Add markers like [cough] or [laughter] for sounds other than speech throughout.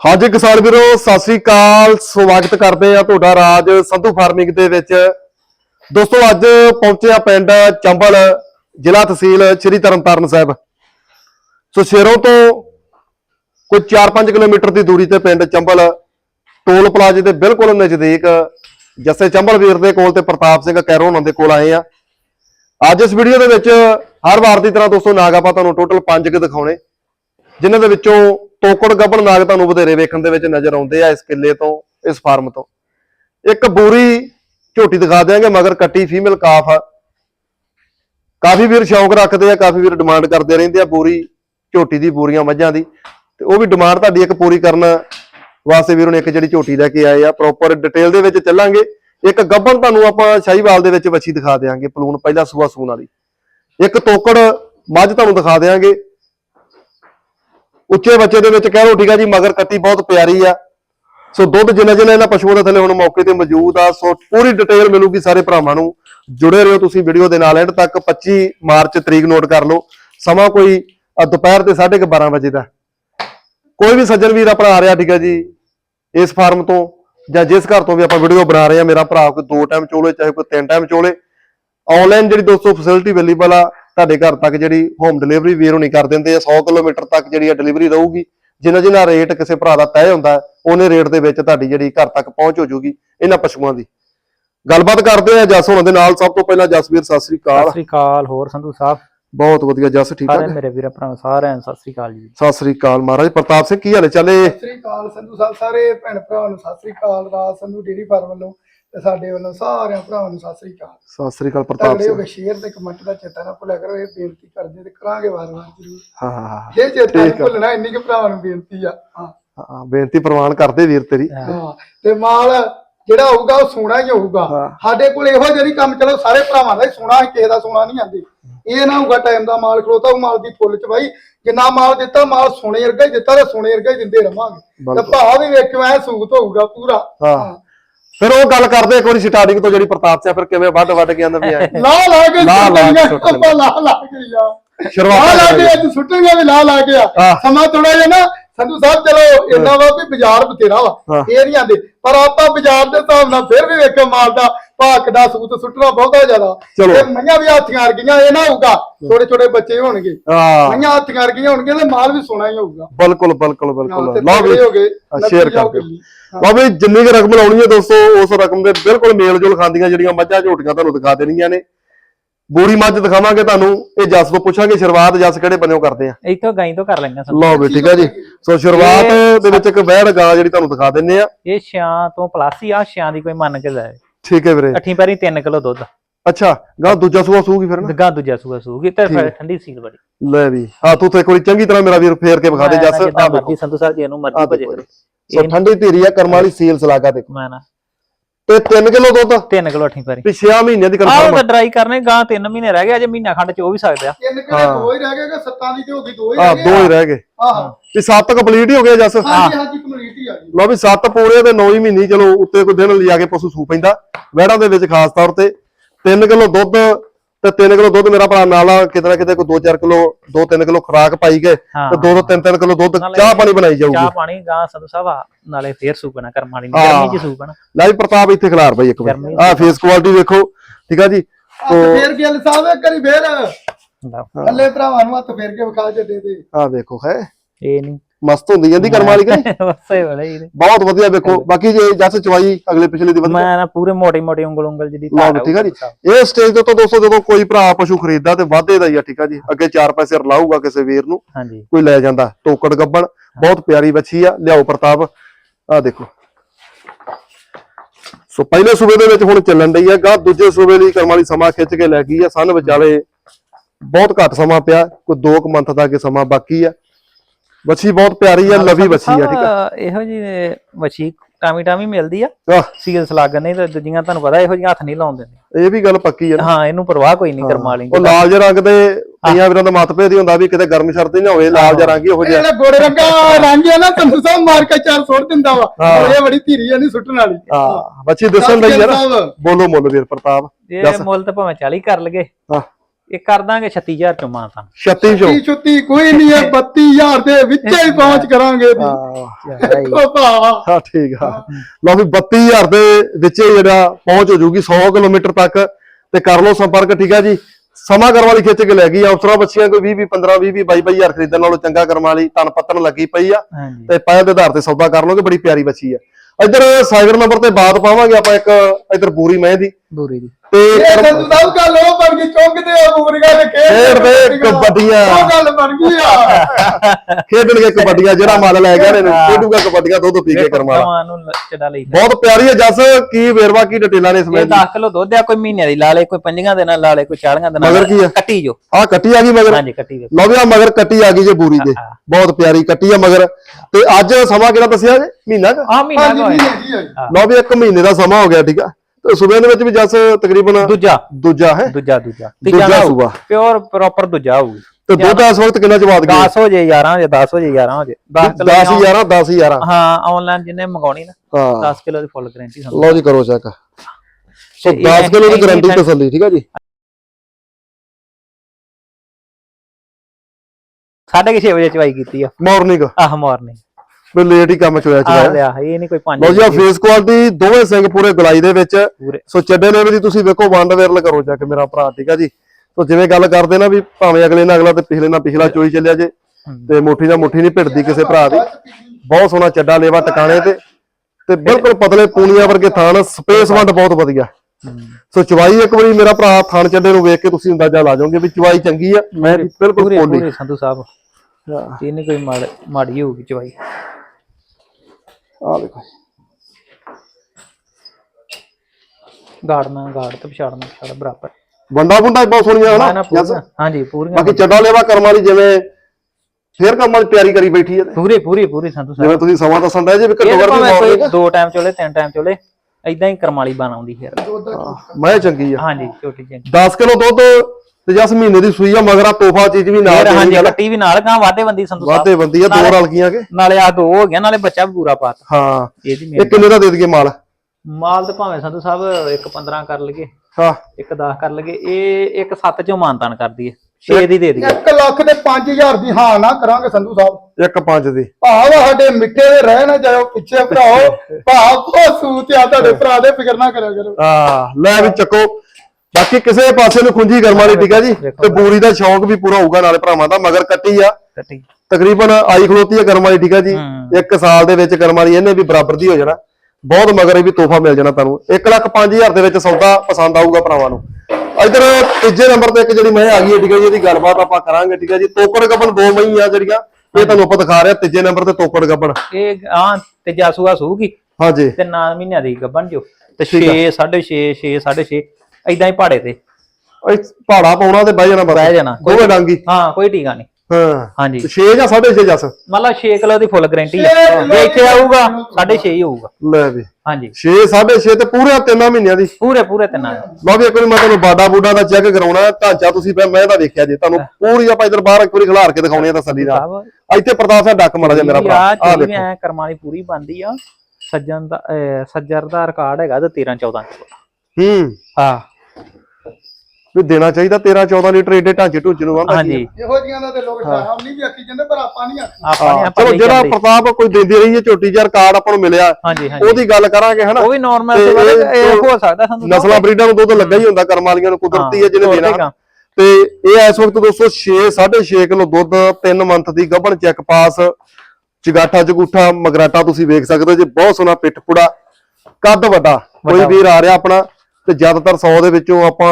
ਹਾਂਜੀ ਕਿਸਾਨ ਵੀਰੋ, ਸਤਿ ਸ੍ਰੀ ਅਕਾਲ। ਸਵਾਗਤ ਕਰਦੇ ਆ ਤੁਹਾਡਾ ਰਾਜ ਸੰਧੂ ਫਾਰਮਿੰਗ ਦੇ ਵਿੱਚ। ਦੋਸਤੋ, ਅੱਜ ਪਹੁੰਚੇ ਆ ਪਿੰਡ ਚੰਬਲ, ਜ਼ਿਲ੍ਹਾ ਤਹਿਸੀਲ ਸ੍ਰੀ ਤਰਨਤਾਰਨ ਸਾਹਿਬ। ਸੋ ਸ਼ੇਰੋਂ ਤੋਂ ਕੋਈ 4-5 ਕਿਲੋਮੀਟਰ ਦੀ ਦੂਰੀ ਤੇ ਪਿੰਡ ਚੰਬਲ, ਟੋਲ ਪਲਾਜ਼ੇ ਦੇ ਬਿਲਕੁਲ ਨਜ਼ਦੀਕ ਜੱਸੇ ਚੰਬਲ ਵੀਰ ਦੇ ਕੋਲ ਤੇ ਪ੍ਰਤਾਪ ਸਿੰਘ ਕੈਰੋ ਉਹਨਾਂ ਦੇ ਕੋਲ ਆਏ ਆ ਅੱਜ ਇਸ ਵੀਡੀਓ ਦੇ ਵਿੱਚ ਹਰ ਵਾਰ ਦੀ ਤਰ੍ਹਾਂ ਦੋਸਤੋ, ਨਾਗ ਆਪਾਂ ਤੁਹਾਨੂੰ ਟੋਟਲ 5 ਕੁ ਦਿਖਾਉਣੇ। ਜਿਨ੍ਹਾਂ ਦੇ ਵਿੱਚੋਂ ਤੋਕੜ ਗੱਬਣ ਨਾਗ ਤੁਹਾਨੂੰ ਵਧੇਰੇ ਵੇਖਣ ਦੇ ਵਿੱਚ ਨਜ਼ਰ ਆਉਂਦੇ ਆ ਇਸ ਕਿੱਲੇ ਤੋਂ, ਇਸ ਫਾਰਮ ਤੋਂ। ਇੱਕ ਬੂਰੀ ਝੋਟੀ ਦਿਖਾ ਦਿਆਂਗੇ, ਮਗਰ ਕੱਟੀ ਫੀਮੇਲ ਕਾਫ ਆ। ਕਾਫੀ ਵੀਰ ਸ਼ੌਂਕ ਰੱਖਦੇ ਆ, ਕਾਫੀ ਵੀਰ ਡਿਮਾਂਡ ਕਰਦੇ ਰਹਿੰਦੇ ਆ ਬੂਰੀ ਝੋਟੀ ਦੀ, ਬੂਰੀਆਂ ਮੱਝਾਂ ਦੀ। ਤੇ ਉਹ ਵੀ ਡਿਮਾਂਡ ਤੁਹਾਡੀ ਇੱਕ ਪੂਰੀ ਕਰਨ ਵਾਸਤੇ ਵੀਰੋਂ ਨੇ ਇੱਕ ਜਿਹੜੀ ਝੋਟੀ ਲੈ ਕੇ ਆਏ ਆ। ਪ੍ਰੋਪਰ ਡਿਟੇਲ ਦੇ ਵਿੱਚ ਚੱਲਾਂਗੇ। ਇੱਕ ਗੱਬਣ ਤੁਹਾਨੂੰ ਆਪਾਂ ਸ਼ਾਹੀਵਾਲ ਦੇ ਵਿੱਚ ਵੱਛੀ ਦਿਖਾ ਦੇਾਂਗੇ ਪਲੂਣ ਪਹਿਲਾ ਸੂਆ ਸੂਣ ਵਾਲੀ। ਇੱਕ ਤੋਕੜ ਮੱਝ ਤੁਹਾਨੂੰ ਦਿਖਾ ਦੇਾਂਗੇ ਉੱਚੇ ਬੱਚੇ ਦੇ ਵਿੱਚ ਕਹਿ ਲਓ, ਠੀਕ ਆ ਜੀ, ਮਗਰ ਕੱਟੀ ਬਹੁਤ ਪਿਆਰੀ ਆ। ਸੋ ਦੁੱਧ ਜਿੰਨਾ ਜਿੰਨਾ ਇਹਨਾਂ ਪਸ਼ੂਆਂ ਦੇ ਥੱਲੇ ਹੁਣ ਮੌਕੇ ਤੇ ਮੌਜੂਦ ਆ, ਸੋ ਪੂਰੀ ਡਿਟੇਲ ਮਿਲੂਗੀ ਸਾਰੇ ਭਰਾਵਾਂ ਨੂੰ। ਜੁੜੇ ਰਹੋ ਤੁਸੀਂ ਵੀਡੀਓ ਦੇ ਨਾਲ ਐਂਡ ਤੱਕ 25 ਮਾਰਚ ਤਰੀਕ ਨੋਟ ਕਰ ਲਓ। ਸਮਾਂ ਕੋਈ ਦੁਪਹਿਰ ਦੇ 12:30 ਵਜੇ ਦਾ। ਕੋਈ ਵੀ ਸੱਜਣ ਵੀਰ ਆਪਣਾ ਆ ਰਿਹਾ, ਠੀਕ ਹੈ ਜੀ, ਇਸ ਫਾਰਮ ਤੋਂ, ਜਾਂ ਜਿਸ ਘਰ ਤੋਂ ਵੀ ਆਪਾਂ ਵੀਡੀਓ ਬਣਾ ਰਹੇ ਆ, ਮੇਰਾ ਭਰਾ ਕੋਈ ਦੋ ਟਾਈਮ ਚੋਲੇ, ਚਾਹੇ ਕੋਈ ਤਿੰਨ ਟਾਈਮ ਚੋਲੇ। ਆਨਲਾਈਨ ਜਿਹੜੀ ਦੋਸਤੋ ਫੈਸਿਲਿਟੀ ਅਵੇਲੇਬਲ ਆ ਤੁਹਾਡੇ ਘਰ ਤੱਕ ਜਿਹੜੀ ਹੋਮ ਡਿਲੀਵਰੀ ਵੀਰ ਹੋਣੀ ਕਰ ਦਿੰਦੇ ਆ 100 ਕਿਲੋਮੀਟਰ ਤੱਕ ਜਿਹੜੀ ਆ ਡਿਲੀਵਰੀ ਰਹੂਗੀ। ਜਿੰਨਾ ਜਿੰਨਾ ਰੇਟ ਕਿਸੇ ਭਰਾ ਦਾ ਤੈਅ ਹੁੰਦਾ ਉਹਨੇ ਰੇਟ ਦੇ ਵਿੱਚ ਤੁਹਾਡੀ ਜਿਹੜੀ ਘਰ ਤੱਕ ਪਹੁੰਚ ਹੋ ਜੂਗੀ ਇਹਨਾਂ ਪਸ਼ੂਆਂ ਦੀ। ਗੱਲਬਾਤ ਕਰਦੇ ਆ ਜਸ ਹੋਣਾ ਦੇ ਨਾਲ। ਸਭ ਤੋਂ ਪਹਿਲਾਂ ਜਸਵੀਰ ਸਤਿ ਸ੍ਰੀ ਸਤਿ ਅਕਾਲ ਸ੍ਰੀ ਅਕਾਲ ਹੋਰ ਸੰਧੂ ਸਾਹਿਬ? ਬਹੁਤ ਵਧੀਆ। ਜਸ ਠੀਕ ਸਾਰੇ ਠਾਕ ਮੇਰੇ ਵੀਰ ਭਰਾ ਸਾਰਿਆਂ ਨੂੰ ਸਤਿ ਸ੍ਰੀ ਅਕਾਲ ਜੀ। ਸਤਿ ਸ੍ਰੀ ਅਕਾਲ ਮਹਾਰਾਜ। ਪ੍ਰਤਾਪ ਸਿੰਘ ਕੀ ਹਾਲੇ ਚੱਲੇ? ਸਤਿ ਸ੍ਰੀ ਅਕਾਲ ਸੰਧੂ ਸਾਹਿਬ ਸਾਰੇ ਭੈਣ ਭਰਾਵਾਂ ਨੂੰ ਸਤਿ ਸ੍ਰੀ ਅਕਾਲ ਰਾਜ ਸੰਧੂ ਡੇਰੀ ਫਾਰਮ ਵੱਲੋਂ। ਤੇ ਸਾਡੇ ਵੱਲੋਂ ਸਾਰਿਆਂ ਭਰਾਵਾਂ ਨੂੰ ਸਤਿ ਸ੍ਰੀ ਅਕਾਲ। ਸਤਿ ਸ੍ਰੀ ਅਕਾਲ ਪ੍ਰਤਾਪ ਸਿੰਘ। ਸ਼ੇਅਰ ਤੇ ਕਮੈਂਟ ਦਾ ਚੇਤਾ ਨਾ ਭੁੱਲਿਆ ਕਰੋ ਇਹ ਬੇਨਤੀ ਕਰਦੇ ਤੇ ਕਰਾਂਗੇ ਵਾਰ-ਵਾਰ ਜ਼ਰੂਰ। ਹਾਂ ਹਾਂ ਹਾਂ ਜੇ ਚੇਤਾ ਨਹੀਂ। ਭੁੱਲਣਾ ਇੰਨੀ ਕਿ ਭਰਾਵਾਂ ਨੂੰ ਬੇਨਤੀ ਆ। ਹਾਂ। ਹਾਂ ਬੇਨਤੀ ਪ੍ਰਵਾਨ ਕਰਦੇ ਵੀਰ ਤੇਰੀ। ਹਾਂ। ਤੇ ਮਾਲ ਜਿਹੜਾ ਹੋਊਗਾ ਉਹ ਸੋਨਾ ਹੀ ਹੋਊਗਾ। ਸਾਡੇ ਕੋਲ ਇਹੋ ਜਿਹੀ ਕੰਮ ਚਲੋ ਸਾਰੇ ਭਰਾਵਾਂ ਦਾ ਹੀ ਸੋਨਾ ਕਿਸੇ ਦਾ ਸੋਨਾ ਨਹੀਂ ਆਂਦੀ। ਇਹ ਨਾ ਹੋਊਗਾ ਟਾਈਮ ਦਾ ਮਾਲ ਖਲੋਤਾ ਉਹ ਮਾਲ ਦੀ ਫੁੱਲ ਚ ਬਾਈ ਜਿੰਨਾ ਮਾਲ ਦਿੱਤਾ ਮਾਲ ਸੋਨੇ ਵਰਗਾ ਹੀ ਦਿੱਤਾ ਤੇ ਸੋਨੇ ਵਰਗਾ ਹੀ ਦਿੰਦੇ ਰਵਾਂਗੇ। ਤੇ। ਭਾਅ ਵੀ ਵੇਖਿਓ ਐ ਸੂਤ ਹੋਊਗਾ ਪੂਰਾ। ਹਾਂ। ਫਿਰ ਉਹ ਗੱਲ ਕਰਦੇ ਇੱਕ ਵਾਰੀ ਸਟਾਰਟਿੰਗ ਤੋਂ ਜਿਹੜੀ ਪ੍ਰਤਾਪ ਸਿੰਘ ਫਿਰ ਕਿਵੇਂ ਵੱਡ ਵੱਡ ਕੇ ਆਂਦਾ ਵੀ ਆਏ ਲਾ ਲਾ ਕੇ ਲਾ ਲਾ ਕੇ ਲਾ ਲਾ ਕੇ ਯਾਰ ਲਾ ਸ਼ੁਰੂਆਤ ਲਾ ਕੇ ਕਰਾਂਗੇ। ਅੱਜ ਸੁੱਟਣੀਆਂ ਵੀ ਲਾ ਲਾ ਕੇ ਆ। ਸਮਾਂ ਥੋੜਾ ਜਿਹਾ ਨਾ ਸੰਧੂ ਸਾਹਿਬ ਚਲੋ ਇੰਨਾ ਵਾ ਵੀ ਬਾਜ਼ਾਰ ਬਥੇਰਾ ਵਾ ਨਹੀਂ ਆਂਦੇ। ਪਰ ਆਪਾਂ ਬਾਜ਼ਾਰ ਦੇ ਹਿਸਾਬ ਨਾਲ ਫਿਰ ਵੀ ਵੇਖੋ ਮਾਲ ਦਾ ਭਾਕ ਦਾ ਸੂਤ ਸੁੱਟਣਾ ਬਹੁਤਾ ਜ਼ਿਆਦਾ। ਤੇ ਮਈਆਂ ਵੀ ਹੱਥੀਆਂ ਅੜ ਗਈਆਂ ਇਹ ਨਾ ਹੋਊਗਾ ਛੋਟੇ ਛੋਟੇ ਬੱਚੇ ਹੋਣਗੇ। ਮਈਆਂ ਹੱਥੀਆਂ ਅੜ ਗਈਆਂ ਹੋਣਗੀਆਂ ਤੇ ਮਾਲ ਵੀ ਸੋਨਾ ਹੀ ਹੋਊਗਾ। ਬਿਲਕੁਲ ਬਿਲਕੁਲ ਬਿਲਕੁਲ। ਲਓ ਵੀ ਸ਼ੇਅਰ ਨੱਤੀ ਕਰ ਜਾਓ ਦਿਓ ਗੱਲੀ। ਹਾਂ। ਲਓ ਵੀ ਜਿੰਨੀ ਕੁ ਰਕਮ ਲਾਉਣੀ ਹੈ ਦੋਸਤੋ ਉਸ ਰਕਮ ਦੇ ਬਿਲਕੁਲ ਮੇਲ ਜੋਲ ਖਾਂਦੀਆਂ ਜਿਹੜੀਆਂ ਮੱਝਾਂ ਝੋਟੀਆਂ ਤੁਹਾਨੂੰ ਦਿਖਾ ਦੇਣੀਆਂ ਨੇ। ਬੂਰੀ ਮੱਝ ਦਿਖਾਵਾਂਗੇ ਤੁਹਾਨੂੰ ਇਹ ਜੱਸ ਤੋਂ ਪੁੱਛਾਂਗੇ ਸ਼ੁਰੂਆਤ ਜੱਸ ਕਿਹੜੇ ਬੰਨਿਓ ਕਰਦੇ ਆ। ਇੱਥੋਂ ਗਾਈ ਤੋਂ ਕਰ ਲੈਂਗੇ ਸੰਧੂ ਲਓ ਵੀ ਠੀਕ ਹੈ ਜੀ। ਸੋ ਸ਼ੁਰੂਆਤ ਦੇ ਵਿੱਚ ਇੱਕ ਬਹਿੜ ਗਾਂ ਜਿਹੜੀ ਤੁਹਾਨੂੰ ਦਿਖਾ ਦਿੰਨੇ ਆ। ਇਹ ਛਿਆਂ ਤੋਂ ਪਲੱਸ ਹੀ ਆ ਛਿਆਂ ਦੀ ਕੋਈ ਮੰਨ ਕੇ ਲੈ ਠੀਕ ਹੈ ਵੀਰੇ। ਅੱਠੀ ਪੈਰੀ 3 ਕਿਲੋ ਦੁੱਧ। ਅੱਛਾ ਗਾਂ ਦੂਜਾ ਸੂਆ ਸੂਗੀ ਫਿਰ ਨਾ? ਦਗਾ ਦੂਜਾ ਸੂਆ ਸੂਗੀ ਤੇ ਫਿਰ ਠੰਡੀ ਸੀਲ ਬੜੀ। ਲੈ ਵੀ ਆ ਤੂੰ ਤੇ ਵਾਰੀ ਚੰਗੀ ਤਰ੍ਹਾਂ ਮੇਰਾ ਵੀਰ ਫੇਰ ਕੇ ਵਿਖਾ ਦੇ ਜੱਸ। ਆ ਮਰਜ਼ੀ ਸੰਧੂ ਸਾਹਿਬ ਜੀ ਇਹਨੂੰ ਆ ਮਰਜ਼ੀ ਭਜੇ ਸੋ ਠੰਡੀ ਧੀਰੀ ਆ ਕਰਮ ਵਾਲੀ ਸੀਲ ਸਲਾਗਾ ਦੇਖੋ। ਮੈਂ ਨਾ ਤੇ 3 ਕਿਲੋ ਦੁੱਧ? 3 ਕਿਲੋ ਅੱਠੀ ਪੈਰੀ। ਵੀ 6 ਮਹੀਨਿਆਂ ਦੀ ਆਹ ਕਨਫਰਮ ਤਾਂ ਡਰਾਈ ਕਰਨੇ ਗਾਂ 3 ਮਹੀਨੇ ਰਹਿ ਗਏ ਅਜੇ ਮਹੀਨਾ ਖੰਡ ਚ ਉਹ ਵੀ ਸਕਦੇ ਆ। ਤਿੰਨ ਕਿਹੜੇ ਦੋ ਹੀ ਰਹਿ ਗਏ ਕਿ ਸੱਤਾਂ ਦੀ ਤੇ ਹੋ ਗਈ ਦੋ ਹੀ ਆ ਰਹਿ ਦੋ ਗਏ ਹੀ ਰਹਿ ਗਏ। ਆਹੋ। ਵੀ 7 ਕੰਪਲੀਟ ਹੀ ਹੋ ਗਏ ਜੱਸ। ਹਾਂਜੀ ਹਾਂਜੀ ਕਮਿਊਨਿਟੀ ਆ ਗਈ ਲਓ ਵੀ 7 ਪੂਰੇ ਤੇ 9 ਹੀ ਮਹੀਨੇ ਚਲੋ ਉੱਤੇ ਕੋਈ ਦਿਨ ਲਿਆ ਕੇ ਪਸ਼ੂ ਸੂ ਪੈਂਦਾ। ਵਹਿੜਾਂ ਦੇ ਵਿੱਚ ਖਾਸ ਤੌਰ ਤੇ 3 ਕਿਲੋ ਦੁੱਧ ਤੇ 3 ਕਿਲੋ ਦੁੱਧ ਮੇਰਾ ਭਰਾ ਨਾਲ ਆ ਕਿਤੇ ਨਾ ਕਿਤੇ ਕੋਈ 2-4 ਕਿਲੋ 2-3 ਕਿਲੋ ਖੁਰਾਕ ਪਾਈ ਗਏ ਤੇ 2-2 3-3 ਕਿਲੋ ਦੁੱਧ ਚਾਹ ਪਾਣੀ ਬਣਾਈ ਜਾਊਗੀ। ਚਾਹ ਪਾਣੀ ਗਾਂ ਸੰਧੂ ਸਾਹਿਬ ਨਾਲੇ ਫੇਰ ਸੂਪਣਾ ਕਰਮ ਵਾਲੀ। ਗਰਮੀ ਚ ਸੂਪਣਾ ਲੈ ਵੀ ਪ੍ਰਤਾਪ ਇੱਥੇ ਖਿਲਾਰ ਬਾਈ ਇੱਕ ਵਾਰ। ਆ ਫੇਸ ਕੁਆਲਿਟੀ ਵੇਖੋ ਠੀਕ ਆ ਜੀ? ਫੇਰ ਗਿੱਲ ਸਾਹਿਬ ਇੱਕ ਵਾਰੀ ਫੇਰ। ਥੱਲੇ ਭਰਾਵਾਂ ਨੂੰ ਹੱਥ ਫੇਰ ਕੇ ਵਿਖਾ ਦੇ ਦੇ। ਆ ਵੇਖੋ ਹੈ। ਇਹ ਨਹੀਂ। ਮਸਤ ਹੁੰਦੀ ਜਾਂਦੀ ਕਰਮ ਵਾਲੀ ਕਿ ਹੀ ਨੇ। ਬਹੁਤ ਵਧੀਆ ਵੇਖੋ। ਬਾਕੀ ਜੇ ਜੱਸ ਚਵਾਈ ਅਗਲੇ ਪਿਛਲੇ ਦੀ ਵਧੀਆ ਮੈਂ ਨਾ ਪੂਰੇ ਮੋਟੇ ਮੋਟੇ ਉਂਗਲ ਉਂਗਲ ਜਿਹਦੀ ਲਓ ਵੀ ਠੀਕ ਆ ਜੀ। ਇਹ ਸਟੇਜ ਦੇ ਉੱਤੇ ਦੋਸਤੋ ਜਦੋਂ ਕੋਈ ਭਰਾ ਪਸ਼ੂ ਖਰੀਦਦਾ ਤੇ ਵਾਧੇ ਦਾ ਹੀ ਆ ਠੀਕ ਆ ਜੀ। ਅੱਗੇ 4 ਪੈਸੇ ਰਲਾਊਗਾ ਕਿਸੇ ਵੀਰ ਨੂੰ। ਹਾਂਜੀ। ਕੋਈ ਲੈ ਜਾਂਦਾ। ਟੋਕੜ ਗੱਬਣ ਬਹੁਤ ਪਿਆਰੀ ਬੱਚੀ ਆ। ਲਿਆਓ ਪ੍ਰਤਾਪ। ਆ ਦੇਖੋ। ਸੋ ਪਹਿਲੇ ਸੂਬੇ ਦੇ ਵਿੱਚ ਹੁਣ ਚੱਲਣ ਡਈ ਆ ਗਾ। ਦੂਜੇ ਸੂਬੇ ਲਈ ਕਰਮ ਵਾਲੀ ਸਮਾਂ ਖਿੱਚ ਕੇ ਲੈ ਗਈ ਆ। ਸਨ ਵਿਚਾਲੇ ਬਹੁਤ ਘੱਟ ਸਮਾਂ ਪਿਆ। ਕੋਈ 2 ਕੁ ਮੰਥ ਦਾ ਕੇ ਸਮਾਂ ਬਾਕੀ ਆ। ਬੱਚੀ ਬਹੁਤ ਪਿਆਰੀ ਆ ਲਵੀ ਬੱਚੀ ਆ ਠੀਕ ਆ। ਇਹੋ ਜੀ ਵਛੀ ਟਾਮੀ ਟਾਮੀ ਮਿਲਦੀ ਆ। ਆਹ, ਸੀਲਸ ਲੱਗਣ ਨਹੀਂ ਤੇ ਦੂਜੀਆਂ ਤੁਹਾਨੂੰ ਪਤਾ ਇਹੋ ਜਿਹੀਆਂ ਹੱਥ ਨਹੀਂ ਲਾਉਂਦੇ ਨੇ ਇਹ ਵੀ ਗੱਲ ਪੱਕੀ ਆ। ਹਾਂ ਇਹਨੂੰ ਪਰਵਾਹ ਕੋਈ ਨਹੀਂ ਕਰਮਾ ਲਈ ਉਹ ਲਾਲ ਜਿਹਾ ਰੰਗ ਦੇ ਕਈਆਂ ਵੀਰਾਂ ਦਾ ਮਤਭੇਦ ਹੀ ਹੁੰਦਾ ਵੀ ਕਿਤੇ ਗਰਮ ਸਰਦੀ ਨਾ ਹੋਵੇ ਲਾਲ ਜਿਹਾ ਰੰਗ ਹੀ ਹੋ ਇਹ ਜਿਹਾ। ਜਿਹੜਾ ਗੋੜੇ ਰੰਗਾ ਰੰਗ ਹੈ ਨਾ ਸੰਧੂ ਸਾਹਿਬ ਮਾਰ ਕੇ ਚਾਰ ਸੁੱਟ ਦਿੰਦਾ ਵਾ। ਇਹ ਬੜੀ ਧੀਰੀ ਆ ਨਹੀਂ ਸੁੱਟਣ ਵਾਲੀ। ਹਾਂ ਬੱਚੀ ਦੱਸਣ ਲਈ ਸਾਹਿਬ। ਬੋਲੋ ਮੁੱਲ ਵੀਰ ਪ੍ਰਤਾਪ ਇਹ ਮੁੱਲ ਤਾਂ ਭਾਵੇਂ 40 ਕਰ ਲਗੇ ਹਾਂ। ਇਹ ਕਰ ਦਾਂਗੇ 36000 ਚੋਂ ਮਾਤਾ 36 ਚੋਂ। ਛੁੱਟੀ ਛੁੱਟੀ ਕੋਈ ਨਹੀਂ ਹੈ 32000 ਦੇ ਵਿੱਚੇ ਹੀ ਪਹੁੰਚ ਕਰਾਂਗੇ ਦੀ ਹਾਂ। ਉਹ ਭਾ ਹਾਂ ਠੀਕ ਆ। ਲਓ ਵੀ 32000 ਦੇ ਵਿੱਚ ਹੀ ਜਿਹੜਾ ਪਹੁੰਚ ਹੋ ਜੂਗੀ 100 ਕਿਲੋਮੀਟਰ ਤੱਕ। ਤੇ ਕਰ ਲਓ ਸੰਪਰਕ ਠੀਕ ਆ ਜੀ। ਸਮਾਂ ਕਰਮ ਵਾਲੀ ਖਿੱਚ ਕੇ ਲੈ ਗਈ ਅਫਸਰਾਂ ਬੱਚੀਆਂ ਕੋਈ 20 20 15 20 20 22 ਹਜ਼ਾਰ ਖਰੀਦਣ ਨਾਲੋਂ ਚੰਗਾ ਕਰਮ ਵਾਲੀ ਤਨ ਪੱਤਨ ਲੱਗੀ ਪਈ ਆ। ਤੇ ਪਾਇਆ ਦੇ ਆਧਾਰ ਤੇ ਸੌਦਾ ਕਰ ਲਓਗੇ ਬੜੀ ਪਿਆਰੀ ਬੱਚੀ ਆ। ਇੱਧਰ ਸਾਈਬਰ ਨੰਬਰ ਤੇ ਬਾਤ ਪਾਵਾਂਗੇ ਆਪਾਂ ਇੱਕ ਇੱਧਰ ਬੂਰੀ ਮੈਂ ਦੀ ਬੂਰੀ ਦੀ। ਤੇ ਇਹ ਸੰਧੂ ਸਾਹਿਬ ਗੱਲ ਉਹ ਬਣ ਗਈ ਚੌਂਕਦੇ ਆ ਬੂਰੀਆਂ ਦੇ ਖੇਡ ਖੇਡਦੇ ਕਬੱਡੀਆਂ। ਉਹ ਗੱਲ ਬਣ ਗਈ ਆ [laughs] ਖੇਡਣਗੇ ਕਬੱਡੀਆਂ ਜਿਹੜਾ ਮੱਲ ਲੈ ਗਿਆ ਨੇ ਖੇਡੂਗਾ ਕਬੱਡੀਆਂ ਦੁੱਧ ਪੀ ਕੇ ਕਰਮ ਵਾਲਾ ਗਾਵਾਂ ਨੂੰ ਲ- ਚੜਾ ਲਈ ਬਹੁਤ ਪਿਆਰੀ ਹੈ ਜੱਸ ਕੀ ਵੇਰਵਾ ਕੀ ਡਿਟੇਲਾਂ ਨੇ ਇਸ ਇਹ ਵਿੱਚ 10 ਕਿਲੋ ਦੁੱਧ ਆ ਕੋਈ ਮਹੀਨੇ ਦੀ ਲਾ ਲੇ ਕੋਈ ਪੰਜੀਆਂ ਦੇ ਨਾਲ ਲਾ ਲੇ ਕੋਈ 40 ਦੇ ਨਾਲ ਮਗਰ ਕੀ ਆ? ਕੱਟੀ ਜੋ ਆ ਕੱਟੀ ਆ ਗਈ ਮਗਰ ਹਾਂਜੀ ਕੱਟੀ ਵੇਖੋ। ਲਓ ਵੀ ਆ ਮਗਰ ਕੱਟੀ ਆ ਗਈ ਜੇ ਬੂਰੀ ਦੇ। ਬਹੁਤ ਪਿਆਰੀ ਕੱਟੀ ਆ ਮਗਰ ਤੇ ਅੱਜ ਸਮਾਂ ਕਿਹੜਾ ਦੱਸਿਆ ਜੀ ਮਹੀਨਾ ਕੁ? ਆ ਮਹੀਨਾ ਹਾਂਜੀ ਹੋਇਆ। ਦੀ ਆ ਜੀ। ਲਓ ਵੀ ਇੱਕ ਮਹੀਨੇ ਦਾ ਸਮਾਂ ਹੋ ਗਿਆ ਠੀਕ ਆ ਤੇ ਸੂਬੇ ਦੇ ਵਿੱਚ ਵੀ ਜੱਸ ਤਕਰੀਬਨ ਦੂਜਾ। ਦੂਜਾ ਹੈ। ਦੂਜਾ ਦੂਜਾ। ਦੂਜਾ ਸੂਬਾ। ਪਿਓਰ ਪ੍ਰੋਪਰ ਦੂਜਾ ਹੋਊ ਤੇ ਦੁੱਧ ਇਸ ਵਕਤ ਕਿੰਨਾ ਚਵਾਦ ਗਿਆ 10 ਹੋ ਜੇ 11 ਹੋ ਜੇ 10 ਹੋ ਜੇ 11 ਹੋ ਜੇ। 10 ਕਿਲੋ 10 11 10 11 ਹਾਂ ਆਨਲਾਈਨ ਜਿਹਨੇ ਮੰਗਾਉਣੀ ਨਾ ਹਾਂ। 10 ਕਿਲੋ ਦੀ ਫੁੱਲ ਗਾਰੰਟੀ ਸਾਨੂੰ। ਲਓ ਜੀ ਕਰੋ ਚੈੱਕ ਸੋ ਤੇ 10 ਇਹ- ਕਿਲੋ ਦੀ ਗਾਰੰਟੀ ਤਸੱਲੀ ਠੀਕ ਆ ਜੀ? ਸਾਢੇ ਕੁ ਛੇ ਵਜੇ ਚਵਾਈ ਕੀਤੀ ਆ। ਮਾਰਨਿੰਗ ਆਹ ਮਾਰਨਿੰਗ ਵੀ ਲੇਟ ਹੀ ਕੰਮ ਚੋਇਆ ਆ ਲਿਆ ਇਹ ਨਹੀਂ ਕੋਈ ਪੰਜ ਲਓ ਜੀ ਆ ਫੇਸ ਕੁਆਲਿਟੀ ਦੋਵੇਂ ਸਿੰਘ ਪੂਰੇ ਗੁਲਾਈ ਦੇ ਵਿੱਚ। ਪੂਰੇ। ਸੋ ਚੱਡੇ ਨੇ ਵੀ ਤੁਸੀਂ ਵੇਖੋ ਵੰਡ ਵਿਰਲ ਕਰੋ ਚੱਕ ਮੇਰਾ ਭਰਾ ਠੀਕ ਆ ਜੀ? ਸੋ ਜਿਵੇਂ ਗੱਲ ਕਰਦੇ ਨਾ ਵੀ ਭਾਵੇਂ ਅਗਲੇ ਨਾਲ ਅਗਲਾ ਤੇ ਪਿਛਲੇ ਨਾਲ ਪਿਛਲਾ ਚੋਈ ਚੱਲਿਆ ਜੇ ਤੇ ਮੁੱਠੀ ਨਾਲ ਮੁੱਠੀ ਨਹੀਂ ਭਿੜਦੀ ਕਿਸੇ ਭਰਾ ਦੀ। ਬਹੁਤ ਸੋਹਣਾ ਚੱਡਾ ਲੇਵਾ ਟਿਕਾਣੇ ਤੇ। ਤੇ ਬਿਲਕੁਲ ਪਤਲੇ ਪੂਨੀਆਂ ਵਰਗੇ ਥਾਣ ਸਪੇਸ ਵੰਡ ਬਹੁਤ ਵਧੀਆ। ਸੋ ਚਵਾਈ ਇੱਕ ਵਾਰੀ ਮੇਰਾ ਭਰਾ ਥਾਣ ਚੱਡੇ ਨੂੰ ਵੇਖ ਕੇ ਤੁਸੀਂ ਅੰਦਾਜ਼ਾ ਲਾ ਜਾਓਗੇ ਵੀ ਚਵਾਈ ਚੰਗੀ ਆ। ਮੈਂ ਦੀ ਬਿਲਕੁਲ ਪੂਰੇ ਪੋਲੀ। ਪੂਰੇ ਸੰਧੂ ਸਾਹਿਬ। ਇਹ ਨਹੀਂ ਕੋਈ ਮਾੜ ਮਾੜੀ ਹੋਊਗੀ ਚਵਾਈ। ਆ ਦੇਖੋ। ਗਾੜਨਾ ਗਾੜ ਤੇ ਪਛਾੜਨਾ ਪਛਾੜ ਬਰਾਬਰ। ਵੰਡਾ ਵੁੰਡਾ ਬਹੁਤ ਸੋਹਣੀਆਂ ਨਾ ਪੂਰੀਆਂ ਹਾਂਜੀ ਪੂਰੀਆਂ ਬਾਕੀ ਚੱਡਾ ਲੇਵਾ ਕਰਮ ਵਾਲੀ ਜਿਵੇਂ ਫੇਰ ਕੰਮ ਵਾਲੀ ਤਿਆਰੀ ਕਰੀ ਬੈਠੀ ਹੈ ਪੂਰੀ ਪੂਰੀ ਪੂਰੀ ਸੰਧੂ ਸਾਹਿਬ। ਜਿਵੇਂ ਤੁਸੀਂ ਸਮਾਂ ਦੱਸਣ ਦਾ ਜੇ ਵੀ ਘੱਟੋ ਘੱਟ ਵੀ ਦੋ ਟਾਈਮ ਚੋਲੇ ਤਿੰਨ ਟਾਈਮ ਚੋਲੇ ਐਦਾਂ ਹੀ ਕਰਮਾਲੀ ਬਣ ਆਉਂਦੀ ਫਿਰ। ਮੈਂ ਚੰਗੀ ਆ। ਹਾਂਜੀ ਛੋਟੀ ਜਿਹੀ। 10 ਕਿਲੋ ਦੁੱਧ ਤੇ ਜਸ ਮਹੀਨੇ ਦੀ ਸੂਈ ਆ ਮਗਰਾ ਤੋਹਫਾ ਚੀਜ਼ ਵੀ ਨਾਲ ਫਿਰ ਹਾਂਜੀ ਕੱਟੀ ਵੀ ਨਾਲ ਗਾਂ ਵਾਧੇ ਬੰਦੀ ਸੰਧੂ ਸਾਹਿਬ। ਵਾਧੇ ਬੰਦੀ ਆ ਦੋ ਨਾਲੇ- ਰਲ ਗਈਆਂ ਕੇ। ਨਾਲੇ ਆ ਦੋ ਹੋ ਗਿਆ ਨਾਲੇ ਬੱਚਾ ਵੀ ਪੂਰਾ ਪਾਤਾ। ਹਾਂ। ਇਹਦੀ ਇਹ ਕਿੰਨੇ ਦਾ ਦੇ ਦਈਏ ਮਾਲ? ਮਾਲ ਤੇ ਭਾਵੇਂ ਸੰਧੂ ਸਾਹਿਬ ਇੱਕ 15 ਕਰ ਲਈਏ। ਹਾਂ। ਇੱਕ 10 ਕਰ ਲਈਏ। ਇਹ ਇੱਕ 7 ਚੋਂ ਮਾਨਤਾਨ ਕਰਦੀ ਹੈ 6 ਦੀ ਦੇ ਦਈਏ। 1 ਲੱਖ ਤੇ 5000 ਦੀ ਹਾਂ ਨਾ ਕਰਾਂਗੇ ਸੰਧੂ ਸਾਹਿਬ। ਇੱਕ ਪੰਜ ਦੀ। ਭਾਵ ਸਾਡੇ ਮਿੱਠੇ ਦੇ ਰਹਿ ਨਾ ਜਾਓ ਪਿੱਛੇ ਭਰਾਓ। [laughs] ਭਾਵ ਕੋ ਸੂਤ ਆ ਤੁਹਾਡੇ ਭਰਾ ਦੇ ਫਿਕਰ ਨਾ ਕਰਿਆ ਕਰੋ। ਆ ਲੈ ਵੀ ਚੱਕੋ। ਬਾਕੀ ਕਿਸੇ ਪਾਸੇ ਨੂੰ ਖੁੰਜੀ ਕਰਮ ਵਾਲੀ ਠੀਕ ਆ ਜੀ। ਤੇ ਬੂਰੀ ਦਾ ਸ਼ੌਂਕ ਵੀ ਪੂਰਾ ਹੋਊਗਾ ਨਾਲੇ ਭਰਾਵਾਂ ਦਾ ਮਗਰ ਕੱਟੀ ਆ। ਕੱਟੀ। ਤਕਰੀਬਨ ਆਈ ਖਲੋਤੀ ਆ ਕਰਮ ਵਾਲੀ ਠੀਕ ਆ ਜੀ ਹੂੰ। ਇੱਕ ਸਾਲ ਦੇ ਵਿੱਚ ਕਰਮ ਵਾਲੀ ਇਹਨੇ ਵੀ ਬਰਾਬਰ ਦੀ ਹੋ ਜਾਣਾ। ਬਹੁਤ ਮਗਰ ਇਹ ਵੀ ਤੋਹਫਾ ਮਿਲ ਜਾਣਾ ਤੁਹਾਨੂੰ। 1 ਲੱਖ 5000 ਦੇ ਵਿੱਚ ਸੌਦਾ ਪਸੰਦ ਆਊਗਾ ਭਰਾਵਾਂ ਨੂੰ। ਇਧਰ ਤੀਜੇ ਨੰਬਰ ਤੇ ਇੱਕ ਜਿਹੜੀ ਮੈਂ ਆ ਗਈ ਹੈ ਠੀਕ ਹੈ ਜੀ ਇਹਦੀ ਗੱਲਬਾਤ ਆਪਾਂ ਕਰਾਂਗੇ ਠੀਕ ਹੈ ਜੀ। ਤੋਕੜ ਗੱਬਨ ਦੋ ਮਈ ਆ ਜਿਹੜੀਆਂ ਇਹ ਤੁਹਾਨੂੰ ਆਪਾਂ ਦਿਖਾ ਰਿਹਾ ਤੀਜੇ ਨੰਬਰ ਤੇ ਤੋਕੜ ਗੱਬਨ ਇਹ ਆ ਤੇ ਜਾਸੂਆ ਸੂਗੀ। ਹਾਂਜੀ। ਤੇ ਨਾ ਮਹੀਨਿਆਂ ਦੀ ਗੱਬਨ ਜੋ। ਤੇ 6 6.5 6 6.5 ਐਦਾਂ ਹੀ ਪਹਾੜੇ ਤੇ। ਇਹ ਪਹਾੜਾ ਪਾਉਣਾ ਤੇ ਬਹਿ ਜਾਣਾ ਬਸ। ਬਹਿ ਜਾਣਾ ਦੋਵੇਂ ਡਾਂਗੀ ਹਾਂ ਕੋਈ ਟੀਕਾ ਨਹੀਂ ਹਾਂ। ਹਾਂਜੀ। 6 ਜਾਂ 6.5 ਜੱਸ? ਮਤਲਬ 6 ਕਿਲੋ ਦੀ ਫੁੱਲ ਗਾਰੰਟੀ ਕਿੱਲੋ ਜੇ ਇੱਥੇ ਆਊਗਾ 6.5 ਹੀ ਹੋਊਗਾ। ਲੈ ਵੀ। ਹਾਂਜੀ। 6 6.5 ਤੇ ਪੂਰੇ ਤਿੰਨਾਂ ਮਹੀਨਿਆਂ ਦੀ। ਪੂਰੇ ਪੂਰੇ ਤਿੰਨਾਂ ਦਾ। ਲਓ ਵੀ ਇੱਕ ਵਾਰੀ ਮੈਂ ਤੁਹਾਨੂੰ ਬਾਡਾ ਬੂਡਾ ਦਾ ਚੈੱਕ ਕਰਾਉਣਾ ਹੈ। ਢਾਂਚਾ ਤੁਸੀਂ ਮੈਂ ਤਾਂ ਵੇਖਿਆ ਜੀ। ਤੁਹਾਨੂੰ ਪੂਰੀ ਆਪਾਂ ਇਧਰ ਬਾਹਰ ਇੱਕ ਵਾਰੀ ਖਿਲਾਰ ਕੇ ਦਿਖਾਉਣੀ ਆ ਤਸੱਲੀ ਨਾਲ ਸਾਹਿਬ ਇੱਥੇ ਪ੍ਰਤਾਪ ਸਿੰਘ ਡੱਕ ਮੜਾ ਜਾ ਮੇਰਾ ਭਰਾ। ਆ ਆ ਦੇਖੋ। ਐ ਕਰਮਾਂ ਦੀ ਪੂਰੀ ਬੰਦੀ ਆ। ਸੱਜਣ ਦਾ ਸੱਜਰ ਦਾ ਰਿਕਾਰਡ ਹੈਗਾ ਤੇ 13 14 ਹੂੰ। ਹਾਂ। ਵੀ ਦੇਣਾ ਚਾਹੀਦਾ 13 14 ਲੀਟਰ ਏਡੇ ਢਾਂਚੇ ਢੂੰਚੇ ਨੂੰ ਆਂਦਾ ਹਾਂਜੀ। ਇਹੋ ਜੀਆਂ ਦਾ ਤੇ ਲੋਕ ਨਹੀਂ ਵੀ ਆਖੀ ਜਾਂਦੇ ਪਰ ਆਪਾਂ ਨਹੀਂ ਆਖੀ। ਆਪਾਂ ਨੇ ਆਪਾਂ ਚਲੋ ਨਹੀਂ ਜਿਹੜਾ। ਪ੍ਰਤਾਪ ਕੋਈ ਦਿੰਦੀ ਰਹੀ ਹੈ ਝੋਟੀ ਯਾਰ ਕਾਰਡ ਆਪਾਂ ਨੂੰ ਮਿਲਿਆ ਉਹਦੀ ਗੱਲ ਕਰਾਂਗੇ ਹਨਾ? ਉਹ ਵੀ ਨਾਰਮਲ ਇਹ ਜੋ ਹੋ ਸਕਦਾ ਸਾਨੂੰ ਨਸਲਾਂ ਬਰੀਡਾਂ ਨੂੰ ਦੁੱਧ ਲੱਗਾ ਹੀ ਹੁੰਦਾ ਕਰਮ ਵਾਲੀਆਂ ਨੂੰ ਕੁਦਰਤੀ ਹੈ ਜਿਹਨੇ ਦੇਣਾ। ਤੇ ਇਹ ਇਸ ਵਕਤ ਦੋਸਤੋ 6 6.5 ਕਿਲੋ ਦੁੱਧ 3 ਮੰਥ ਦੀ ਗੱਭਣ ਚੈੱਕ ਪਾਸ ਚਗਾਠਾ ਚਗੂਠਾ ਮਗਰਾਟਾ ਤੁਸੀਂ ਵੇਖ ਸਕਦੇ ਹੋ ਜੀ ਬਹੁਤ ਸੋਹਣਾ ਪਿੱਠ ਪੁੜਾ ਕੱਦ ਵੱਡਾ ਕੋਈ। ਵੀਰ ਆ ਰਿਹਾ ਆਪਣਾ ਤੇ ਜ਼ਿਆਦਾਤਰ 100 ਦੇ ਵਿੱਚੋਂ ਆਪਾਂ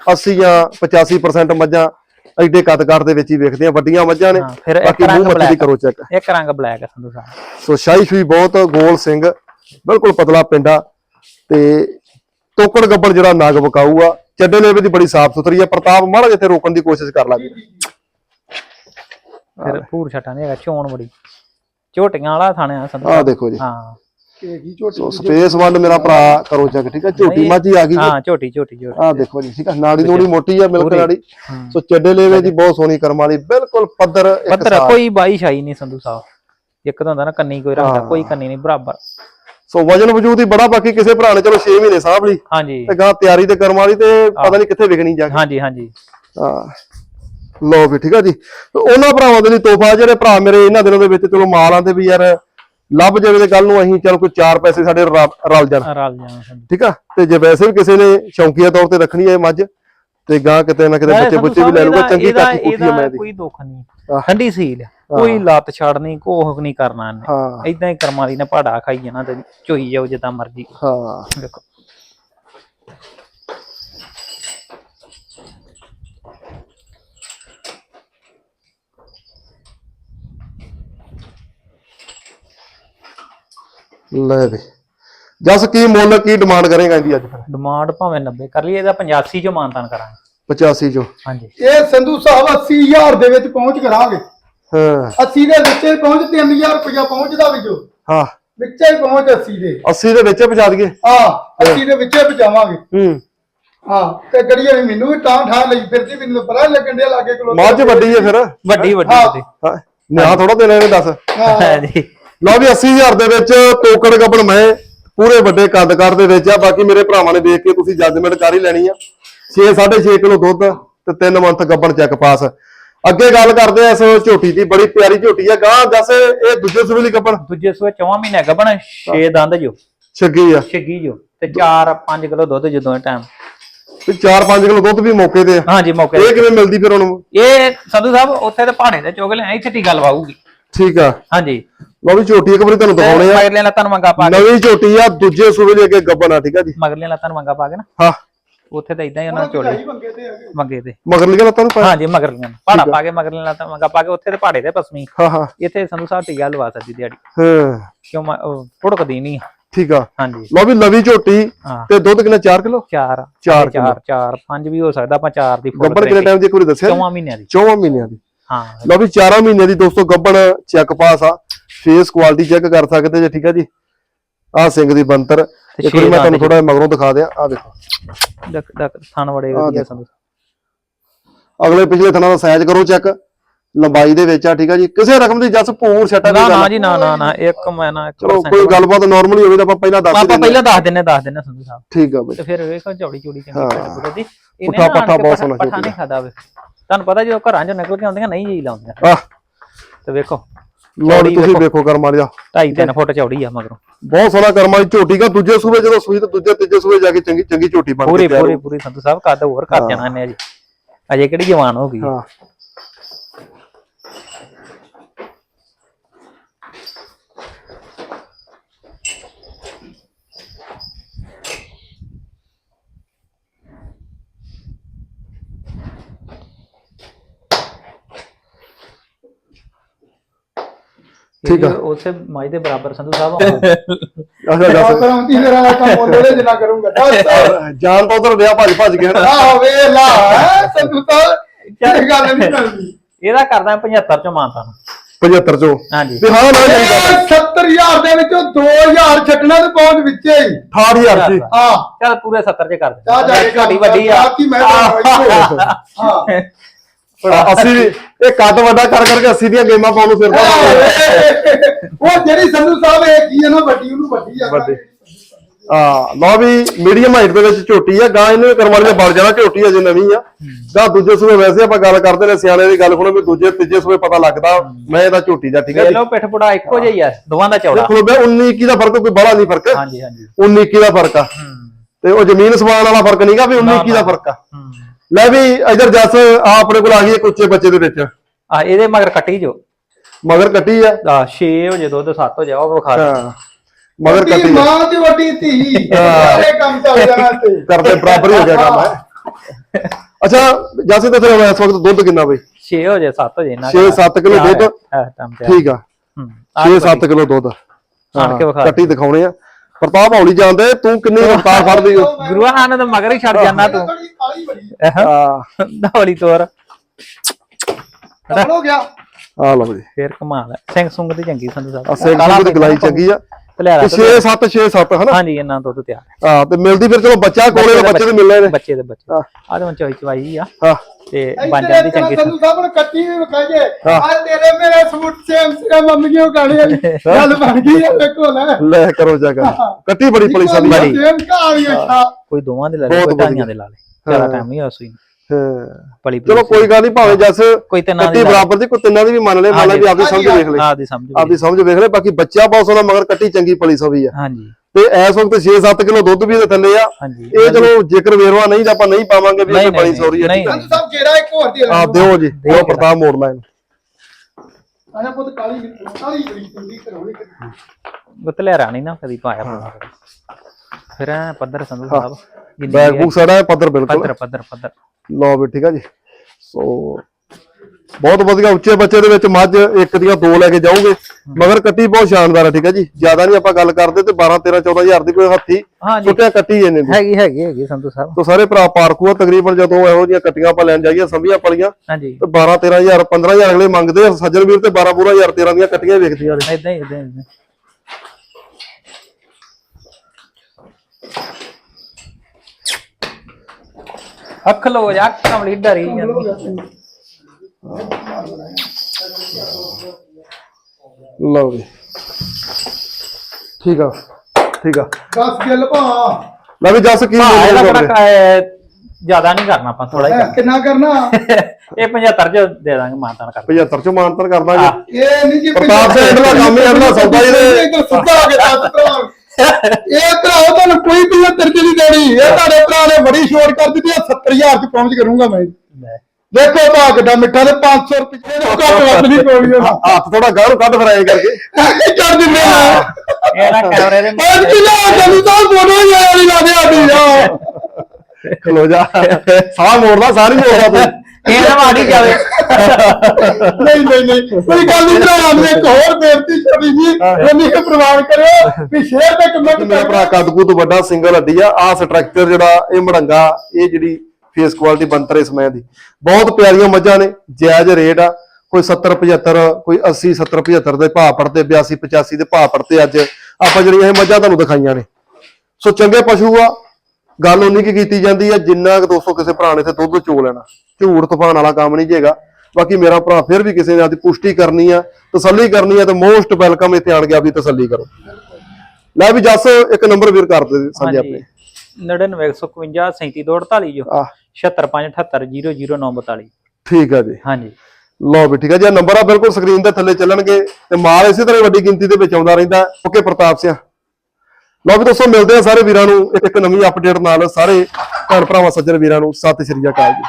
80 ਜਾਂ 85% ਮੱਝਾਂ ਐਡੇ ਕੱਦ ਕਾਠ ਦੇ ਵਿੱਚ ਹੀ ਵੇਖਦੇ ਆ ਵੱਡੀਆਂ ਮੱਝਾਂ ਨੇ। ਫਿਰ ਇੱਕ ਰੰਗ। ਕਰੋ ਚੈੱਕ ਇੱਕ ਰੰਗ ਬਲੈਕ ਹੈ ਸੰਧੂ ਸਾਹਿਬ। ਸੋ ਸ਼ਾਹੀ ਸ਼ੂਈ ਬਹੁਤ ਗੋਲ ਸਿੰਘ ਬਿਲਕੁਲ ਪਤਲਾ ਪਿੰਡਾ ਤੇ ਤੋਕੜ ਗੱਬੜ ਜਿਹੜਾ ਨਾਗ ਵਕਾਊ ਆ ਚੱਡੇ ਲੇਵੇ ਦੀ ਬੜੀ ਸਾਫ਼ ਸੁਥਰੀ ਆ। ਪ੍ਰਤਾਪ ਮਾੜਾ ਜਿੱਥੇ ਰੋਕਣ ਦੀ ਕੋਸ਼ਿਸ਼ ਕਰ ਲੱਗ ਫਿਰ ਪੂਰ ਛਟਾ ਨਹੀਂ ਹੈਗਾ ਚੋਣ ਬੜੀ। ਝੋਟੀਆਂ ਵਾਲਾ ਥਾਣਿਆ ਸੰਧੂ ਸਾਹਿਬ। ਦੇਖੋ ਜੀ। ਹਾਂ। ਇਹ ਕੀ ਝੋਟੀ ਸੋ ਸਪੇਸ ਵੰਡ ਮੇਰਾ ਭਰਾ ਕਰੋ ਚੈੱਕ ਠੀਕ ਆ ਝੋਟੀ ਮਾਝੀ ਆ ਗਈ ਜੀ। ਹਾਂ ਝੋਟੀ ਝੋਟੀ ਝੋਟੀ। ਆਹ ਦੇਖੋ ਜੀ ਠੀਕ ਆ ਨਾੜੀ ਨੂੜੀ ਮੋਟੀ ਆ ਮਿਲਕ। ਨਾੜੀ। ਹੂੰ। ਸੋ ਚੱਡੇ ਲੇਵੇ ਦੀ ਬਹੁਤ ਸੋਹਣੀ ਕਰਮ ਵਾਲੀ ਬਿਲਕੁਲ ਪੱਧਰ ਇੱਕ ਸਾਰ। ਕੋਈ ਬਾਈ ਸ਼ਾਈ ਨਹੀਂ ਸੰਧੂ ਸਾਹਿਬ। ਇੱਕ ਤਾਂ ਹੁੰਦਾ ਨਾ ਕੰਨੀ ਕੋਈ ਰੱਖਦਾ ਹਾਂ। ਕੋਈ ਕੰਨੀ ਨਹੀਂ ਬਰਾਬਰ। ਸੋ ਵਜਨ ਵਜੂਦ ਹੀ ਬੜਾ ਬਾਕੀ ਕਿਸੇ ਭਰਾ ਨੇ ਚਲੋ 6 ਮਹੀਨੇ ਸਾਂਭ ਲਈ। ਹਾਂਜੀ। ਤੇ ਗਾਂ ਤਿਆਰੀ ਤੇ ਕਰਮ ਵਾਲੀ ਤੇ ਪਤਾ ਨਹੀਂ ਕਿੱਥੇ ਵਿਕਣੀ ਜਾ ਕੇ। ਹਾਂਜੀ ਹਾਂਜੀ। ਹਾਂ। ਲਓ ਵੀ ਠੀਕ ਆ ਜੀ। ਤੇ ਉਹਨਾਂ ਭਰਾਵਾਂ ਦੇ ਲਈ ਤੋਹਫਾ ਜਿਹੜੇ ਭਰਾ ਮੇਰੇ ਇਹਨਾਂ ਦਿਨਾਂ ਦੇ ਵਿੱਚ ਚਲੋ ਮਾਲ ਆਂਦੇ ਵੀ ਯਾਰ ਲੱਭ ਜਾਵੇ ਤੇ ਕੱਲ ਨੂੰ ਅਸੀਂ ਚਲ ਕੋਈ ਚਾਰ ਪੈਸੇ ਸਾਡੇ ਰ- ਰਲ ਜਾਣ। ਰਲ ਜਾਣਾ ਠੀਕ ਆ? ਤੇ ਜੇ ਵੈਸੇ ਵੀ ਕਿਸੇ ਨੇ ਸ਼ੌਂਕੀਆ ਤੌਰ ਤੇ ਰੱਖਣੀ ਹੈ ਇਹ ਮੱਝ ਤੇ ਗਾਂ ਕਿਤੇ ਨਾ ਕਿਤੇ ਬੱਚੇ ਬੁੱਚੇ ਵੀ ਲੈ ਲੂਗਾ ਚੰਗੀ ਇਹਦਾ- ਕਾਠੀ ਕੁੱਠੀ ਹੈ ਮੈਂ ਇਹਦਾ। ਦੀ ਕੋਈ ਦੁੱਖ ਨਹੀਂ। ਆਹ। ਠੰਡੀ ਸੀਲ ਕੋਈ ਲੱਤ ਛੜਨੀ ਕੋਹ ਨਹੀਂ ਕਰਨਾ ਇਹਨੇ। ਹਾਂ। ਇਦਾਂ ਹੀ ਕਰਮਾਂ ਦੀ ਨੇ ਪਹਾੜਾ ਖਾਈ ਜਾਣਾ ਤੇ ਝੋਈ ਜਾਓ ਜਿੱਦਾਂ ਮਰਜ਼ੀ। ਹਾਂ। ਦੇਖੋ। ਲੈ ਵੀ ਜਸ ਕੀ ਮੁੱਲ ਕੀ ਡਿਮਾਂਡ ਕਰੇਗਾ ਇਹਦੀ ਅੱਜ ਫਿਰ? ਡਿਮਾਂਡ ਭਾਵੇਂ 90 ਕਰ ਲਈ ਇਹਦਾ 85 ਚੋਂ ਮਾਨਤਾਨ ਕਰਾਂਗੇ। 85 ਜੋ ਹਾਂਜੀ। ਇਹ ਸੰਧੂ ਸਾਹਿਬ 80000 ਦੇ ਵਿੱਚ ਪਹੁੰਚ ਕਰਾਂਗੇ। ਹਾਂ। 80 ਦੇ ਵਿੱਚੇ ਪਹੁੰਚ 3000 ਰੁਪਇਆ ਪਹੁੰਚਦਾ ਵੀ ਜੋ। ਹਾਂ। ਵਿੱਚੇ ਹੀ ਪਹੁੰਚ 80 ਦੇ। 80 ਦੇ ਵਿੱਚ ਪਹੁੰਚਾ ਦਈਏ? ਆ 80 ਦੇ ਵਿੱਚੇ ਪਹੁੰਚਾਵਾਂਗੇ। ਹੂੰ। ਹਾਂ ਤੇ ਗੜੀ ਵਾਲੀ ਮੈਨੂੰ ਵੀ ਟਾਂ ਠਾਂ ਲਈ ਫਿਰਦੀ ਮੈਨੂੰ ਪਤਾ ਨੀ ਲੱਗਣ ਦੇ ਲਾਗੇ ਕੋਲ ਮੱਝ ਵੱਡੀ ਹੈ ਫਿਰ। ਵੱਡੀ ਵੱਡੀ ਹਾਂ। ਵੱਡੀ। ਹਾਂ। ਨਿਆ ਥੋੜਾ ਦੇਣਾ ਇਹਨੇ ਦੱਸ। ਹਾਂਜੀ। ਲਓ ਵੀ 80000 ਦੇ ਵਿੱਚ ਤੋਕੜ ਗੱਬਣ ਮੈਂ ਪੂਰੇ ਵੱਡੇ ਕੱਦਕਾਰ ਦੇ ਵਿੱਚ ਆ। ਬਾਕੀ ਮੇਰੇ ਭਰਾਵਾਂ ਨੇ ਦੇਖ ਕੇ ਤੁਸੀਂ ਜੱਜਮੈਂਟ ਕਰ ਹੀ ਲੈਣੀ ਆ। 6 6.5 ਕਿਲੋ ਦੁੱਧ ਤੇ 3 ਮੰਥ ਗੱਬਣ ਚੈੱਕ ਪਾਸ ਅੱਗੇ ਗੱਲ ਕਰਦੇ ਆ ਇਸ ਝੋਟੀ ਦੀ ਬੜੀ ਪਿਆਰੀ ਝੋਟੀ ਆ। ਗਾਂ ਦੱਸ ਇਹ ਦੂਜੇ ਸੂਬੇ ਲਈ ਗੱਬਣ? ਦੂਜੇ ਸੂਏ ਚੌਵਾਂ ਮਹੀਨੇ ਗੱਭਣ 6 ਦੰਦ ਜੋ। ਛੱਗੀ ਆ। ਛੱਗੀ ਜੋ। ਤੇ 4 5 ਕਿਲੋ ਦੁੱਧ ਜਦੋਂ ਟਾਈਮ ਤੇ 4-5 ਕਿਲੋ ਦੁੱਧ ਵੀ ਮੌਕੇ ਤੇ ਆ। ਹਾਂਜੀ ਮੌਕੇ ਇਹ ਕਿਵੇਂ ਮਿਲਦੀ ਫਿਰ ਹੁਣ? ਇਹ ਸੰਧੂ ਸਾਹਿਬ ਉੱਥੇ ਤੇ ਪਹਾੜੇ ਤੇ ਚੁਗ ਲਿਆ ਇੱਥੇ ਟੀਕਾ ਲਵਾਉਗੀ ਠੀਕ ਆ। ਹਾਂਜੀ। ਲਓ ਵੀ ਝੋਟੀ ਇੱਕ ਵਾਰੀ ਤੁਹਾਨੂੰ ਦਿਖਾਉਣੇ ਆ। ਮਗਰਲੇ ਲੱਤਾਂ ਨੂੰ ਮੰਗਾ ਪਾ ਕੇ। ਨਵੀਂ ਝੋਟੀ ਆ ਦੂਜੇ ਸੂਬੇ ਲਈ ਅੱਗੇ ਗੱਬਣ ਆ ਠੀਕ ਆ ਜੀ? ਮਗਰਲੇ ਲੱਤਾਂ ਨੂੰ ਮੰਗਾ ਪਾ ਕੇ ਨਾ। ਹਾਂ। ਉੱਥੇ ਤਾਂ ਇਦਾਂ ਹੀ ਉਹਨਾਂ ਚੋਲੇ ਮੰਗੇ ਤੇ ਹੈਗੇ ਮੰਗੇ ਤੇ। ਮਗਰ ਲਿਖਿਆ ਲੱਤਾਂ ਨੂੰ ਪਾਇਆ ਹਾਂਜੀ ਮਗਰਲੀਆਂ ਪਹਾੜਾ ਪਾ ਕੇ ਮਗਰਲੇ ਲੱਤਾਂ ਮੰਗਾ ਪਾ ਕੇ ਉੱਥੇ ਤੇ ਪਹਾੜੇ ਤੇ ਪਸਮੀ। ਹਾਂ ਹਾਂ। ਇੱਥੇ ਸੰਧੂ ਸਾਹਿਬ ਟੀਕਾ ਲਵਾ ਸਕਦੀ ਦਿਹਾੜੀ। ਹਾਂ। ਕਿਉਂ ਭੁੜਕਦੀ ਨਹੀਂ ਠੀਕ ਆ। ਹਾਂਜੀ। ਲਓ ਵੀ ਲਵੀ ਝੋਟੀ ਤੇ ਦੁੱਧ ਕਿੰਨਾ 4 ਕਿਲੋ? ਚਾਰ। ਚਾਰ ਚਾਰ ਚਾਰ। ਪੰਜ ਵੀ ਹੋ ਸਕਦਾ ਆਪਾਂ ਚਾਰ ਦੀ ਗੱਬਣ ਕਿੰਨੇ ਟਾਈਮ ਦੀ ਇੱਕ ਵਾਰੀ ਦੱਸਿਆ ਚੌਵਾਂ ਮਹੀਨਿਆਂ ਦੀ। 4 ਮਹੀਨਿਆਂ ਦੀ। ਹਾਂ। ਲਓ ਵੀ 4 ਮਹੀਨਿਆਂ ਦੀ ਦੋਸਤੋ ਗੱਬਣ ਚੈੱਕ ਪਾਸ ਆ। ਫੇਸ ਕੁਆਲਿਟੀ ਚੈੱਕ ਕਰ ਸਕਦੇ ਜੇ ਠੀਕ ਆ ਜੀ? ਆ ਸਿੰਘ ਦੀ ਬੰਤਰ ਇੱਕ ਵਾਰੀ ਮੈਂ ਤੁਹਾਨੂੰ ਦੰਦ ਥੋੜਾ ਮਗਰੋਂ ਦਿਖਾ ਦਿਆਂ। ਆ ਦੇਖੋ। ਡਕ ਡਕ ਥਣ ਬੜੇ ਵਧੀਆ। ਸੰਧੂ ਅਗਲੇ ਪਿਛਲੇ ਥਣਾ ਦਾ ਸਾਈਜ਼ ਕਰੋ ਚੈੱਕ ਲੰਬਾਈ ਦੇ ਵਿੱਚ ਆ ਠੀਕ ਆ ਜੀ? ਕਿਸੇ ਰਕਮ ਦੀ ਜਸ ਭੂਰ ਛਟਾ ਨਾ ਨਾ ਜੀ ਨਾ ਨਾ ਨਾ। ਇੱਕ ਮੈਂ ਨਾ ਚਲੋ ਕੋਈ ਗੱਲਬਾਤ ਨਾਰਮਲੀ ਹੋਵੇ ਤਾਂ ਆਪਾਂ ਪਹਿਲਾਂ ਦੱਸ ਹੀ ਆਪਾਂ ਦਿੰਦੇ ਪਹਿਲਾਂ ਦੱਸ ਦਿੰਨੇ ਦੱਸ ਦਿੰਨੇ ਸੰਧੂ ਸਾਹਿਬ। ਠੀਕ ਆ ਬਈ। ਤੇ ਫਿਰ ਵੇਖੋ ਚੌੜੀ ਚੌੜੀ ਚੰਗੀ ਬੁੜੇ ਦੀ। ਇਹਨੇ ਪੁੱਠਾ ਪੱਠਾ ਬਹੁਤ ਪੱਠਾ- ਸੋਹਣਾ ਪੱਠਾ ਨਹੀਂ ਖਾਦਾ ਵੇ। ਤੁਹਾਨੂੰ ਪਤਾ ਜਦੋਂ ਘਰਾਂ ਚੋਂ ਨਿਕਲ ਕੇ ਆਉਂਦੀਆਂ ਨਹੀਂ ਜੀ ਲਾਉਂਦੀਆਂ। ਆ ਤੇ ਵੇਖੋ ਲਓ ਤੁਸੀਂ ਵੇਖੋ। ਕਰਮਾਂ ਦਾ 2.5 3 ਫੁੱਟ ਚੌੜੀ ਆ ਮਗਰੋਂ। ਬਹੁਤ ਸੋਹਣਾ ਕਰਮਾਂ ਦੀ ਝੋਟੀ ਕਾ ਦੂਜੇ ਸੂਬੇ ਜਦੋਂ ਸੂਈ ਤੇ ਦੂਜੇ ਤੀਜੇ ਸੂਬੇ ਜਾ ਕੇ ਚੰਗੀ ਚੰਗੀ ਝੋਟੀ ਬਣ ਪੂਰੀ ਕੇ ਤਿਆਰ ਪੂਰੀ ਸੰਧੂ ਸਾਹਿਬ ਕੱਦ ਹੋਰ ਕਰ ਜਾਣਾ ਇਹਨੇ ਅਜੇ। ਅਜੇ ਕਿਹੜੀ ਜਵਾਨ ਹੋ ਗਈ ਹਾਂ। ਠੀਕ ਆ। ਇਹ ਉਸੇ ਮਾਈ ਦੇ ਬਰਾਬਰ ਸੰਧੂ ਸਾਹਿਬ ਅੱਛਾ ਦੱਸ ਕਰਾਉਂਦੀ ਮੇਰਾ ਕੰਮ ਉਹਦੇ ਜਿੰਨਾ ਕਰੂੰਗਾ। ਦੱਸ। ਜਾਨ ਤਾਂ ਉਧਰ ਵਿਆਹ ਭੱਜ ਭੱਜ ਗਿਆ ਨਾ ਆ ਵੇਲਾ ਹੈ ਸੰਧੂ ਸਾਹਿਬ ਇਹ ਗੱਲ ਨਹੀਂ ਕਰਦੀ ਇਹਦਾ ਕਰਦਾ 75 ਚੋਂ ਮਾਨਤਾ 75 ਚੋਂ। ਹਾਂਜੀ। ਵੀ ਹਾਂ ਨਾ ਜਾਈ ਇਹ 70000 ਦੇ ਵਿੱਚੋਂ 2000 ਛੱਡਣਾ ਤੇ ਪਹੁੰਚ ਵਿੱਚੇ ਹੀ। 68000 ਜੀ ਹਾਂ। ਚੱਲ ਪੂਰੇ 70 ਚ ਕਰ ਦੇ। ਜਾ ਜਾ ਕੇ ਵੱਡੀ ਆ। ਕੀ ਮੈਂ ਹਾਂ। ਅਸੀਂ ਇਹ ਕੱਦ ਵੱਡਾ ਕਰ ਕਰਕੇ 80 ਦੀਆਂ ਗੇਮਾਂ ਪਾਉਣ ਨੂੰ ਫਿਰਦਾ ਉਹ ਜਿਹੜੀ ਸੰਧੂ ਸਾਹਿਬ ਇਹ ਕੀ ਹੈ ਨਾ ਵੱਡੀ ਉਹਨੂੰ ਵੱਡੀ ਆ। ਵੱਡੀ। ਆ ਲਓ ਵੀ ਮੀਡੀਅਮ ਹਾਈਟ ਦੇ ਵਿੱਚ ਝੋਟੀ ਆ ਗਾਂ ਇਹਨੇ ਕਰਮ ਵਾਲੀ ਬਣ ਜਾਣਾ ਝੋਟੀ ਅਜੇ ਨਵੀਂ ਆ। ਗਾਂ ਦੂਜੇ ਸੂਏ ਵੈਸੇ ਆਪਾਂ ਗੱਲ ਕਰਦੇ ਨੇ ਸਿਆਣੇ ਦੀ ਗੱਲ ਸੁਣੋ ਵੀ ਦੂਜੇ ਤੀਜੇ ਸੂਏ ਪਤਾ ਲੱਗਦਾ ਮੈਂ ਇਹਦਾ ਝੋਟੀ ਦਾ ਠੀਕ ਹੈ ਲਓ ਪਿੱਠ ਪੁੜਾ ਇੱਕੋ ਜਿਹਾ ਹੀ ਆ ਦੋਵਾਂ ਦਾ ਚੌੜਾ। ਦੇਖੋ ਬਈ 19 21 ਦਾ ਫ਼ਰਕ ਕੋਈ ਬੜਾ ਨਹੀਂ ਫ਼ਰਕ। ਹਾਂਜੀ ਹਾਂਜੀ। 19 21 ਦਾ ਫ਼ਰਕ ਆ। ਤੇ ਉਹ ਜ਼ਮੀਨ ਸਮਾਨ ਵਾਲਾ ਫ਼ਰਕ ਨਹੀਂਗਾ ਵੀ 19 21 ਦਾ ਫ਼ਰਕ ਆ। ਹੂੰ। ਲੈ ਵੀ ਇਧਰ ਜੱਸ ਆ ਆਪਣੇ ਕੋਲ ਆ ਗਈ ਇੱਕ ਉੱਚੇ ਬੱਚੇ ਦੇ ਵਿੱਚ। ਆ ਇਹਦੇ ਮਗਰ ਕੱਟੀ ਜੋ। ਮਗਰ ਕੱਟੀ ਆ? ਆ 6 ਹੋ ਜੇ ਦੁੱਧ 7 ਹੋ ਜਾ ਉਹ ਵਿਖਾ ਦੇ। ਹਾਂ ਮਗਰ ਕੱਟੀ। ਮਾਂ ਦੀ ਵੱਡੀ ਧੀ। ਸਾਰੇ ਕੰਮ ਚੱਲ ਜਾਣਾ ਤੇ ਕਰਦੇ ਬਰਾਬਰ ਹੀ ਹੋ ਗਿਆ ਕੰਮ ਹੈ। ਅੱਛਾ ਜੱਸ ਤੇ ਫਿਰ ਇਸ ਵਕਤ ਦੁੱਧ ਕਿੰਨਾ ਬਈ? 6 ਹੋ ਜੇ 7 ਹੋ ਜੇ ਇਹਨਾਂ 6-7 ਕਿਲੋ ਦੁੱਧ? ਤੇ ਠੀਕ ਆ। ਹੂੰ 6-7 ਕਿਲੋ ਦੁੱਧ। ਆਣ ਕੇ ਵਿਖਾ ਕੱਟੀ ਦਿਖਾਉਣੇ ਆ। ਪ੍ਰਤਾਪ ਹੌਲੀ ਜਾਂਦੇ ਤੂੰ ਕਿੰਨੀ ਰਫਤਾਰ ਫੜਦੀ ਹੋ ਗੁਰੂਆ ਤਾਂ ਮਗਰ ਹੀ ਛੱਡ ਜਾਣਾ ਤੂੰ ਬੜੀ ਹੌਲੀ ਤੋਰ। ਹੋ ਗਿਆ। ਆ ਲਓ ਜੀ। ਫੇਰ ਕਮਾਲ ਹੈ। ਸਿੰਘ ਸੁੰਗ ਦੀ ਚੰਗੀ ਸੰਧੂ ਸਾਹਿਬ ਆ ਸਿੰਘ ਦੀ ਗਲਾਈ ਚੰਗੀ ਆ। ਤੇ ਲਿਆ ਤੇ 6-7 6-7 ਹਨਾ? ਹਾਂਜੀ ਇਹਨਾਂ ਦੁੱਧ ਤਿਆਰ ਹੈ। ਹਾਂ ਤੇ ਮਿਲਦੀ ਫਿਰ ਚਲੋ ਬੱਚਾ ਕੋਲੇ ਦੇ ਬੱਚੇ ਤੇ ਮਿਲਣੇ ਨੇ ਬੱਚੇ ਦੇ ਬੱਚੇ। ਹਾਂ। ਆ ਦੇ ਚੋਈ ਚਵਾਈ ਆ। ਹਾਂ। ਤੇ ਇੱਧਰ ਬਣ ਜਾਂਦੀ ਇੱਕ ਚੰਗੀ ਸੰਧੂ ਸਾਹਿਬ ਨੂੰ ਕੱਟੀ ਵੀ ਵਿਖਾਈਏ। ਹਾਂ। ਆ ਤੇਰੇ ਮੇਰੇ ਸੂਟ ਸੇਮ ਸੇਮ ਮੰਮੀਆਂ ਗਾਣੇ ਵਾਲੀ। ਗੱਲ ਬਣ ਗਈ ਆ ਵੇਖੋ ਲੈ। ਲੈ ਕਰੋ ਜਗਾ ਕੱਟੀ ਬੜੀ ਪਲੀ ਸਾਡੀ ਕੋਈ ਦੋਵਾਂ ਦੇ ਲਾ ਲੇ ਕੋਈ ਢਾਈਆਂ। ਦੇ ਲਾ ਲੇ। ਜ਼ਿਆਦਾ ਹਾਂ। ਟਾਈਮ ਨਹੀਂ ਹੋਇਆ ਸੂਈ ਨੂੰ। ਹਾਂ। ਪਲੀ ਚਲੋ ਕੋਈ ਗੱਲ ਨਹੀਂ ਭਾਵੇਂ ਜੱਸ ਕੋਈ ਤਿੰਨਾਂ ਦੀ ਲਾ- ਬਰਾਬਰ ਦੀ ਕੋਈ ਤਿੰਨਾਂ ਦੀ ਵੀ ਮੰਨ ਲੈ ਮੰਨ ਲੈ ਵੀ ਆਪਦੀ ਸਮਝ ਵੇਖ ਲੈ ਆਹ ਦੀ ਸਮਝ ਆਪਦੀ ਸਮਝ ਵੇਖ ਲੈ ਬਾਕੀ ਬੱਚਾ ਬਹੁਤ ਸੋਹਣਾ ਮਗਰ ਕੱਟੀ ਚੰਗੀ ਪਲੀ ਸਭੀ ਆ। ਹਾਂਜੀ। ਤੇ ਇਸ ਵਕਤ 6-7 ਕਿਲੋ ਦੁੱਧ ਵੀ ਇਹਦੇ ਥੱਲੇ ਆ। ਇਹ ਚਲੋ ਜ਼ਿਕਰ ਵੇਰਵਾ ਨਹੀਂ ਤਾਂ ਆਪਾਂ ਨਹੀਂ ਪਾਵਾਂਗੇ ਵੀ ਇਹ ਬੜੀ ਸੌਰੀ ਹੈ ਸੰਤ ਸਾਹਿਬ ਜਿਹੜਾ ਇੱਕ ਹੋਰ ਦੇ ਆ ਦਿਓ ਜੀ। ਦਿਓ ਪ੍ਰਤਾਪ ਮੋੜ ਲੈਣ ਆਇਆ ਪੁੱਤ ਕਾਲੀ ਕਾਲੀ ਚੰਗੀ ਕਰਾਉਣੀ ਬਤਲੇ ਰਾਣੀ ਨਾ ਕਦੀ ਪਾਇਆ ਫਿਰ ਪੱਧਰ ਸੰਧੂ ਸਾਹਿਬ। ਜਿੰਨੀ ਹੈ, ਬੁੱਕ ਸਾਡਾ ਹੈ ਪੱਧਰ ਬਿਲਕੁਲ। ਪੱਧਰ ਪੱਧਰ ਪੱਧਰ। ਲਓ ਵੀ ਠੀਕ ਆ ਜੀ। ਸੋ ਬਹੁਤ ਵਧੀਆ ਉੱਚੇ ਬੱਚੇ ਦੇ ਵਿੱਚ ਮੱਝ ਇੱਕ ਦੀਆਂ ਦੋ ਲੈ ਕੇ ਜਾਓਗੇ ਮਗਰ ਕੱਟੀ ਬਹੁਤ ਸ਼ਾਨਦਾਰ ਹੈ ਠੀਕ ਆ ਜੀ। ਜ਼ਿਆਦਾ ਨਹੀਂ ਆਪਾਂ ਗੱਲ ਕਰਦੇ ਤੇ 12 13 14000 ਦੀ ਕੋਈ ਹੱਥੀ ਛੁੱਟਿਆ ਕੱਟੀ ਇਹਨੇ ਦੀ। ਹੈਗੀ ਹੈਗੀ ਹੈਗੀ ਸੰਧੂ ਸਾਹਿਬ। ਤੋ ਸਾਰੇ ਭਰਾ ਪਾਰਕੂ ਆ ਤਕਰੀਬਨ ਜਦੋਂ ਇਹੋ ਜਿਹੀਆਂ ਕੱਟੀਆਂ ਆਪਾਂ ਲੈਣ ਜਾਈਏ ਸੰਭੀਆਂ ਪਲੀਆਂ ਹਾਂਜੀ ਤੇ 12 13000 15000 ਅਗਲੇ ਮੰਗਦੇ ਆ ਸੱਜਣ ਵੀਰ ਤੇ 12 12000 13 ਦੀਆਂ ਕੱਟੀਆਂ ਹੀ ਵੇਖਦੀਆਂ ਨੇ। ਇਦਾਂ ਹੀ ਇਦਾਂ ਹੀ। ਅੱਖ ਲੋ ਜਾ ਅੱਖ ਕਮਲੀ ਡਰੀ ਜਾਂਦੀ। ਲਓ ਵੀ ਠੀਕ ਆ ਠੀਕ ਆ। 10 ਗਿੱਲ ਭਾ। ਮੈਂ ਵੀ ਜੱਸ ਕੀ ਹਾਂ ਇਹਦਾ ਜ਼ਿਆਦਾ ਨਹੀਂ ਕਰਨਾ ਆਪਾਂ ਥੋੜਾ ਹੀ ਕਿੰਨਾ ਕਰਨਾ? ਇਹ 75 ਚ ਦੇ ਦਾਂਗੇ ਮਾਨਤਾਨ ਕਰ 75 ਚ ਮਾਨਤਨ ਕਰ ਦਾਂਗੇ। ਇਹ ਨਹੀਂ ਜੀ ਪ੍ਰਤਾਪ ਸਿੰਘ ਦਾ ਕੰਮ ਹੀ ਅਗਲਾ ਸੌਦਾ ਹੀ ਦੇ- ਇੱਧਰ ਸਿੱਧਾ ਆ ਕੇ ਦੱਸ ਭਰਾ। ਇਹ ਭਰਾ ਤੁਹਾਨੂੰ ਕੋਈ 75 ਚ ਨਹੀਂ ਦੇਣੀ। ਇਹ ਤੁਹਾਡੇ ਭਰਾ ਨੇ ਬੜੀ ਛੋਟ ਕਰ ਦਿੱਤੀ ਹੈ 70000 ਚ ਪਹੁੰਚ ਕਰੂੰਗਾ ਮੈਂ। ਦੇਖੋ ਭਾ ਕਿੱਡਾ ਮਿੱਠਾ ਤੇ 500 ਰੁਪਏ ਨੂੰ ਘੱਟ ਵੱਧ ਨਹੀਂ ਹੋਣਾ। ਹੱਥ ਥੋੜਾ ਗਾਹ ਨੂੰ ਕੱਢ ਫਿਰ ਐਂ ਕਰਕੇ। ਕਰ ਦਿੰਦੇ ਆ। ਇਹ ਨਾ ਕੈਮਰੇ ਦੇ ਅੱਜ ਕੀ ਲਾ ਜਲਦੀ ਤਾਂ ਫੋਟੋ ਹੀ ਵਾਲੀ ਲਾ ਦੇ ਆਡੀ ਆ ਖਲੋ ਜਾ। ਸਾਹ ਮੋੜਦਾ ਸਾਰੀ ਮੋੜਦਾ ਤੂੰ। ਇਹ ਨਾ ਮਾੜੀ ਜਾਵੇ। ਨਹੀਂ ਨਹੀਂ ਨਹੀਂ। ਕੋਈ ਗੱਲ ਨਹੀਂ ਭਰਾ ਨੂੰ ਇੱਕ ਹੋਰ ਬੇਨਤੀ ਛੋਟੀ ਜੀ ਇਹਨੀ ਕੁ ਪ੍ਰਵਾਨ ਕਰਿਓ ਵੀ ਸ਼ੇਅਰ ਤੇ ਕਮੈਂਟ ਮੇਰਾ ਭਰਾ ਕੱਦਕੂ ਤੋਂ ਵੱਡਾ ਸਿੰਗਲ ਹੱਡੀ ਆ। ਆ ਸਟਰਕਚਰ ਜਿਹੜਾ ਇਹ ਮੜੰਗਾ ਇਹ ਜਿਹੜੀ ਫੇਸ ਕੁਆਲਿਟੀ ਬੰਤਰ ਇਸ ਸਮੇਂ ਦੀ। ਬਹੁਤ ਪਿਆਰੀਆਂ ਮੱਝਾਂ ਨੇ ਜਾਇਜ਼ ਰੇਟ ਆ। ਕੋਈ 70 75 ਕੋਈ 80 70 75 ਦੇ ਭਾਅ ਪੜਤੇ 82 85 ਦੇ ਭਾਅ ਪੜਤੇ ਅੱਜ। ਆਪਾਂ ਜਿਹੜੀਆਂ ਇਹ ਮੱਝਾਂ ਤੁਹਾਨੂੰ ਦਿਖਾਈਆਂ ਨੇ। ਸੋ ਚੰਗੇ ਪਸ਼ੂ ਆ ਗੱਲ ਉਨੀ ਕੀ ਕੀਤੀ ਜਾਂਦੀ ਆ ਜਿੰਨਾ ਕਿ ਦੋਸਤੋ ਕਿਸੇ ਭਰਾ ਨੇ ਤੇ ਦੁੱਧ ਚੋ ਲੈਣਾ। ਝੂੜ ਤੂਫਾਨ ਵਾਲਾ ਕੰਮ ਨਹੀਂ ਜੇਗਾ। ਬਾਕੀ ਮੇਰਾ ਭਰਾ ਫਿਰ ਵੀ ਕਿਸੇ ਨੇ ਆਪਦੀ ਪੁਸ਼ਟੀ ਕਰਨੀ ਆ ਤਸੱਲੀ ਕਰਨੀ ਆ ਤੇ ਮੋਸਟ ਵੈਲਕਮ ਇੱਥੇ ਆਣ ਕੇ ਆਪਦੀ ਤਸੱਲੀ ਕਰੋ। ਲੈ ਵੀ ਜੱਸ ਇੱਕ ਨੰਬਰ ਵੀਰ ਕਰ ਦੇ ਸਾਂਝੇ ਆਪਣੇ। 9951 37248 ਜੋ। ਆ 7578000942 ਠੀਕ ਆ ਜੀ। ਹਾਂਜੀ। ਲਓ ਵੀ ਠੀਕ ਆ ਜੀ ਨੰਬਰ ਆ ਬਿਲਕੁਲ ਸਕਰੀਨ ਦੇ ਥੱਲੇ ਚੱਲਣਗੇ ਤੇ ਮਾਲ ਇਸੇ ਤਰ੍ਹਾਂ ਹੀ ਵੱਡੀ ਗਿਣਤੀ ਦੇ ਵਿੱਚ ਆਉਂਦਾ ਰਹਿੰਦਾ। ਓਕੇ ਪ੍ਰਤਾਪ ਸਿੰਘ ਲਓ ਵੀ ਦੋਸਤੋ, ਮਿਲਦੇ ਆ ਸਾਰੇ ਵੀਰਾਂ ਨੂੰ। ਇੱਕ ਇੱਕ ਨਵੀਂ ਅਪਡੇਟ ਨਾਲ ਸਾਰੇ ਭੈਣ ਭਰਾਵਾਂ, ਸੱਜਣ ਵੀਰਾਂ ਨੂੰ। ਸਤਿ ਸ਼੍ਰੀ ਅਕਾਲ ਜੀ।